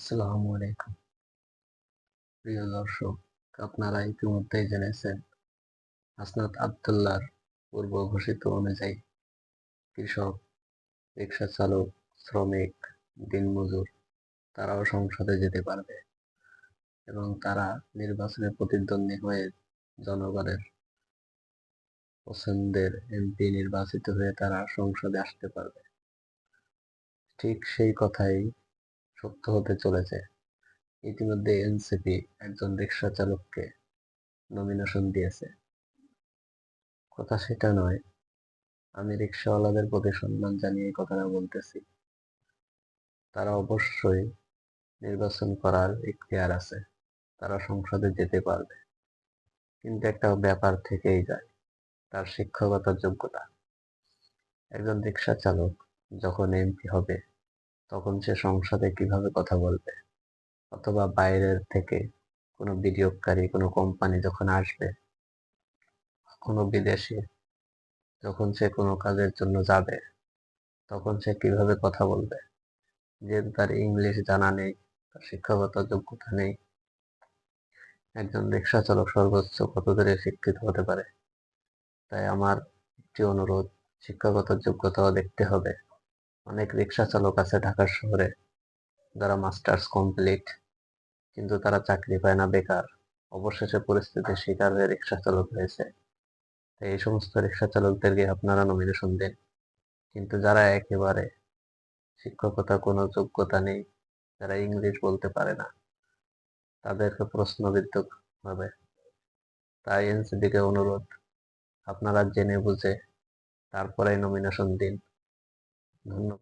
আসসালামু আলাইকুম। প্রিয় দর্শক, আপনারা ইতিমধ্যেই জেনেছেন, হাসনাত আবদুল্লার পূর্ব ঘোষিত অনুযায়ী কৃষক রিক্সা চালক, শ্রমিক দিনমজুর তারাও সংসদে যেতে পারবে এবং তারা নির্বাচনে প্রতিদ্বন্দ্বী হয়ে জনগণের পছন্দের এমপি নির্বাচিত হয়ে তারা সংসদে আসতে পারবে। ঠিক সেই কথাই সত্য হতে চলেছে। ইতিমধ্যে এনসিপি একজন রিক্সা চালককে নমিনেশন দিয়েছে। কথা সেটা নয়, আমি রিক্সাওয়ালাদের প্রতি সম্মান জানিয়ে কথাটা বলতেছি। তারা অবশ্যই নির্বাচন করার ইখতিয়ার আছে, তারা সংসদে যেতে পারবে। কিন্তু একটা ব্যাপার থেকেই যায়, তার শিক্ষকতার যোগ্যতা। একজন রিক্সা চালক যখন এমপি হবে তখন সে সংসদে কীভাবে কথা বলবে? অথবা বাইরের থেকে কোনো বিনিয়োগকারী, কোনো কোম্পানি যখন আসবে, কোনো বিদেশি যখন সে কোনো কাজের জন্য যাবে, তখন সে কীভাবে কথা বলবে? যেহেতু তার ইংলিশ জানা নেই, তার শিক্ষাগত যোগ্যতা নেই। একজন রিক্সা চালক সর্বোচ্চ কত দূরে শিক্ষিত হতে পারে? তাই আমার একটি অনুরোধ, শিক্ষাগত যোগ্যতাও দেখতে হবে। অনেক রিক্সা চালক আছে ঢাকার শহরে। যারা মাস্টার্স কমপ্লিট, কিন্তু তারা চাকরি পায় না, বেকার। অবশেষে পরিস্থিতির শিকার হয়ে রিক্সা চালক হয়েছে। তাই এই সমস্ত রিক্সা চালকদেরকে আপনারা নমিনেশন দেন। কিন্তু যারা একেবারে শিক্ষকতা কোনো যোগ্যতা নেই, যারা ইংলিশ বলতে পারে না, তাদেরকে প্রশ্নবিদ্ধ হবে। তাই এনসিপিকে অনুরোধ, আপনারা জেনে বুঝে তারপরে নমিনেশন দিন। 能啊